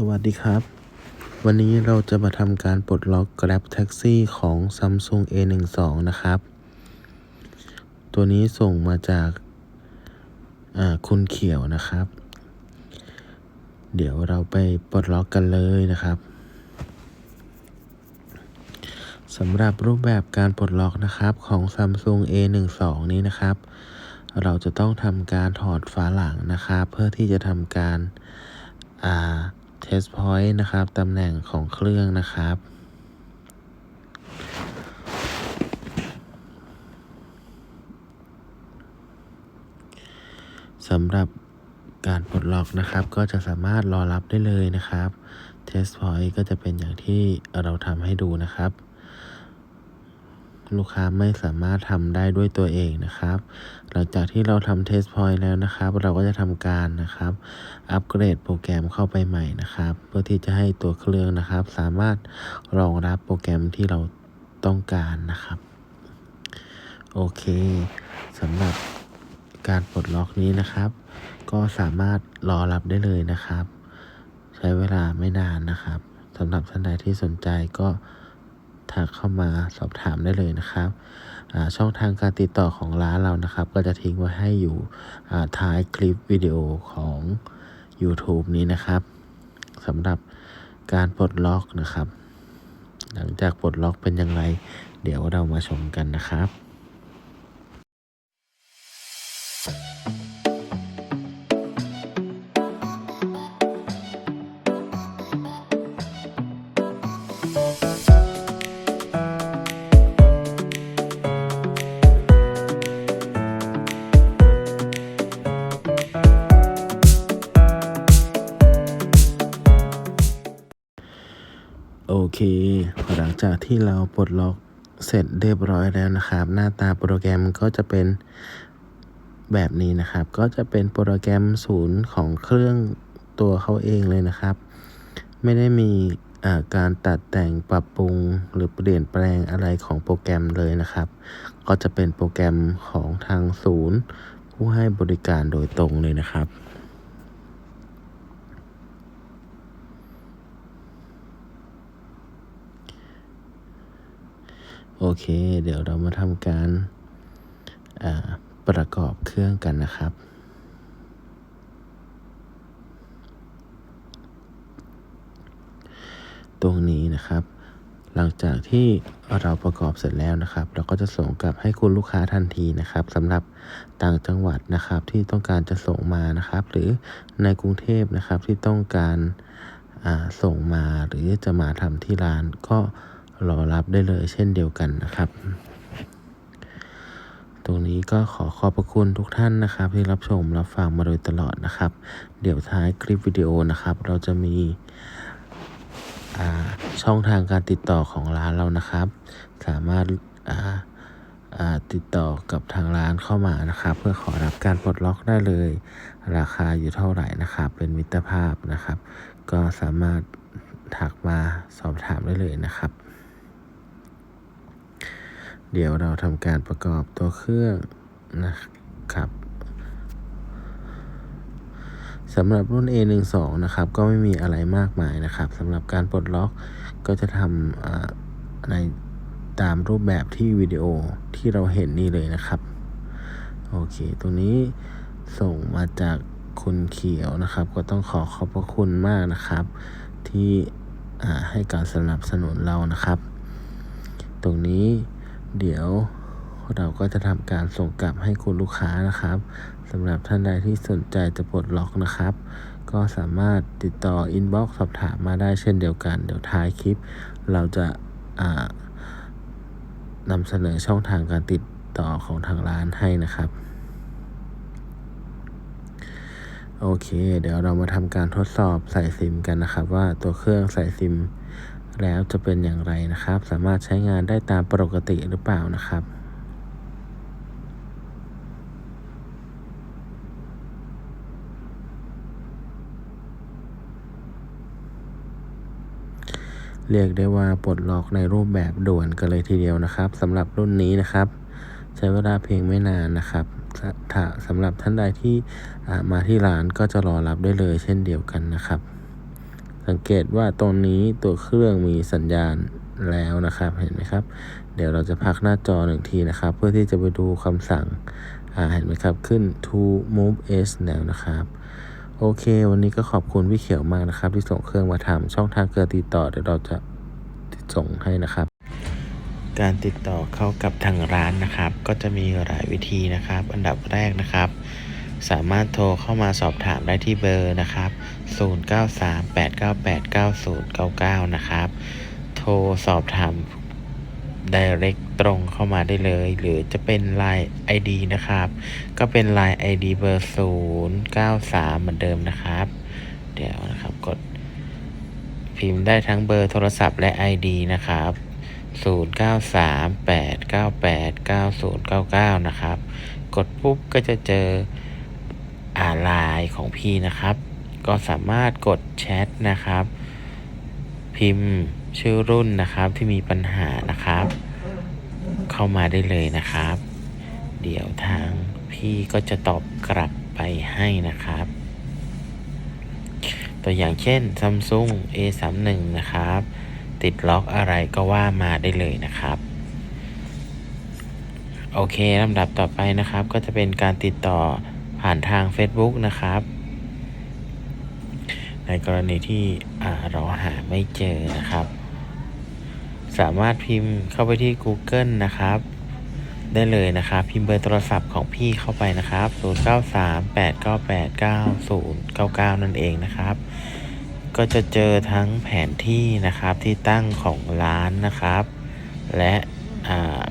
สวัสดีครับ วันนี้เราจะมาทำการปลดล็อก Grab Taxi ของ Samsung A12 นะครับ ตัวนี้ส่งมาจากคุณเขียวนะครับ เดี๋ยวเราไปปลดล็อกกันเลยนะครับสำหรับรูปแบบการปลดล็อกนะครับของ Samsung A12 นี้นะครับ เราจะต้องทำการถอดฝาหลังนะครับ เพื่อที่จะทำการอ่า test point นะครับ ตำแหน่งของเครื่องนะครับ สำหรับการปลดล็อกนะครับ ก็จะสามารถรอรับได้เลยนะครับ test point ก็จะเป็นอย่างที่เราทำให้ดูนะครับ ลูกค้าไม่สามารถทำได้ด้วยตัวเองนะครับ หลังจากที่เราทำ test point แล้วนะครับ เราก็จะทำการนะครับ อัปเกรดโปรแกรมเข้าไปใหม่นะครับ เพื่อที่จะให้ตัวเครื่องนะครับ สามารถรองรับโปรแกรมที่เราต้องการนะครับ โอเคสำหรับการปลดล็อกนี้นะครับ ก็สามารถรอรับได้เลยนะครับ ใช้เวลาไม่นานนะครับสำหรับท่านใดที่สนใจก็ ทักเข้ามาสอบถามได้เลยนะครับช่องทางการติดต่อของร้านเรานะครับ ก็จะทิ้งไว้ให้อยู่ท้ายคลิปวิดีโอของ YouTube นี้นะครับสำหรับการปลดล็อกนะครับ หลังจากปลดล็อกเป็นอย่างไร เดี๋ยวเรามาชมกันนะครับ โอเค หลังจากที่เราปลดล็อกเสร็จเรียบร้อยแล้วนะครับ หน้าตาโปรแกรมก็จะเป็นแบบนี้นะครับ ก็จะเป็นโปรแกรมศูนย์ของเครื่องตัวเขาเองเลยนะครับ ไม่ได้มีการตัดแต่งปรับปรุงหรือเปลี่ยนแปลงอะไรของโปรแกรมเลยนะครับ ก็จะเป็นโปรแกรมของทางศูนย์ ผู้ให้บริการโดยตรงเลยนะครับ โอเค เดี๋ยวเรามาทำการประกอบเครื่องกันนะครับ ตรงนี้นะครับ หลังจากที่เราประกอบเสร็จแล้วนะครับ เราก็จะส่งกลับให้คุณลูกค้าทันทีนะครับสำหรับต่างจังหวัดนะครับที่ต้องการจะส่งมานะครับ หรือในกรุงเทพนะครับที่ต้องการส่งมาหรือจะมาทำที่ร้านก็ รอรับได้เลยเช่นเดียวกันนะครับ ตรงนี้ก็ขอขอบพระคุณทุกท่านนะครับ ที่รับชมรับฟังมาโดยตลอดนะครับ เดี๋ยวท้ายคลิปวิดีโอนะครับ เราจะมีช่องทางการติดต่อของร้านเรานะครับ สามารถติดต่อกับทางร้านเข้ามานะครับ เพื่อขอรับการปลดล็อกได้เลย ราคาอยู่เท่าไหร่นะครับ เป็นมิตรภาพนะครับ ก็สามารถถักมาสอบถามได้เลยนะครับ เดี๋ยวเราทำการประกอบตัวเครื่องนะครับสำหรับรุ่น A12 นะครับก็ไม่มีอะไรมากมายนะครับสำหรับการปลดล็อกก็จะทำในตามรูปแบบที่วิดีโอที่เราเห็นนี่เลยนะครับ โอเค ตรงนี้ส่งมาจากคุณเขียวนะครับ ก็ต้องขอขอบพระคุณมากนะครับ ที่ให้การสนับสนุนเรานะครับ ตรงนี้ เดี๋ยวเราก็จะทำการส่งกลับให้คุณลูกค้านะครับสำหรับท่านใดที่สนใจจะปลดล็อกนะครับ ก็สามารถติดต่ออินบ็อกซ์สอบถามมาได้เช่นเดียวกัน เดี๋ยวท้ายคลิป เราจะนำเสนอช่องทางการติดต่อของทางร้านให้นะครับ โอเค เดี๋ยวเรามาทำการทดสอบใส่ซิมกันนะครับ ว่าตัวเครื่องใส่ซิม แล้วจะเป็นอย่างไรนะครับ สามารถใช้งานได้ตามปกติหรือเปล่านะครับเรียกได้ว่าปลดล็อกในรูปแบบด่วนกันเลยทีเดียวนะครับสำหรับรุ่นนี้นะครับ ใช้เวลาเพียงไม่นานนะครับถ้าสำหรับท่านใดที่มาที่ร้านก็จะรอรับได้เลยเช่นเดียวกันนะครับ สังเกตว่าตรงนี้ตัวเครื่องมีสัญญาณแล้วนะครับ เห็นไหมครับ เดี๋ยวเราจะพักหน้าจอหนึ่งทีนะครับ เพื่อที่จะไปดูคำสั่งเห็นไหมครับ ขึ้น to move s แล้วนะครับ โอเค วันนี้ก็ขอบคุณพี่เขียวมากนะครับ ที่ส่งเครื่องมาทำช่องทางการติดต่อเดี๋ยวเราจะส่งให้นะครับ การติดต่อเข้ากับทางร้านนะครับ ก็จะมีหลายวิธีนะครับ อันดับแรกนะครับ สามารถโทรเข้ามาสอบถามได้ที่เบอร์นะครับ 0938989099 นะครับ โทรสอบถาม direct ตรงเข้ามาได้เลย หรือจะเป็น Line ID นะครับ ก็เป็น Line ID เบอร์ 093 เหมือนเดิมนะครับ เดี๋ยวนะครับกดพิมพ์ได้ทั้งเบอร์โทรศัพท์และ ID นะครับ 0938989099 นะครับ กดปุ๊บก็จะเจอ อ่าไลน์ของพี่นะครับ ก็สามารถกดแชทนะครับ พิมพ์ชื่อรุ่นนะครับที่มีปัญหานะครับ เข้ามาได้เลยนะครับ เดี๋ยวทางพี่ก็จะตอบกลับไปให้นะครับ ตัวอย่างเช่น Samsung A31 นะครับ ติดล็อกอะไรก็ว่ามาได้เลยนะครับโอเคลำดับต่อไปนะครับก็จะเป็นการติดต่อ ผ่านทาง Facebook นะครับ ในกรณีที่เราหาไม่เจอนะครับ สามารถพิมพ์เข้าไปที่ Google นะครับ ได้เลยนะครับ พิมพ์เบอร์โทรศัพท์ของพี่เข้าไปนะครับ 0938989099 นั่นเองนะครับ ก็จะเจอทั้งแผนที่นะครับที่ตั้งของร้านนะครับ และอ่า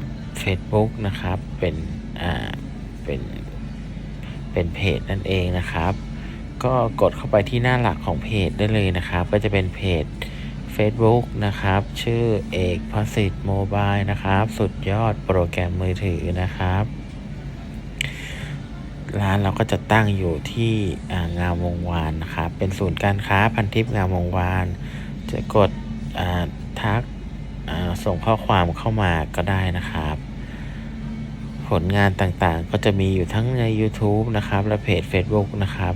Facebook นะครับ เป็น อ่า เป็น เป็นเพจนั่นเองนะครับ ก็กดเข้าไปที่หน้าหลักของเพจได้เลยนะครับ ก็จะเป็นเพจ Facebook นะครับ ชื่อเอกพสิทธิ์โมบายนะครับ สุดยอดโปรแกรมมือถือนะครับ ร้านเราก็จะตั้งอยู่ที่งามวงวานนะครับ เป็นศูนย์การค้าพันทิพย์งามวงวาน จะกดทักส่งข้อความเข้ามาก็ได้นะครับ ผลงานต่างๆ ก็จะมีอยู่ทั้งใน YouTube นะครับ และเพจ Facebook นะครับ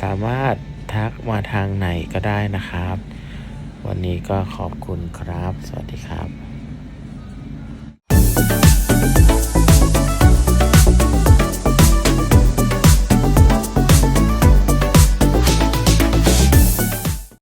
สามารถทักมาทางไหนก็ได้นะครับ วันนี้ก็ขอบคุณครับ สวัสดีครับ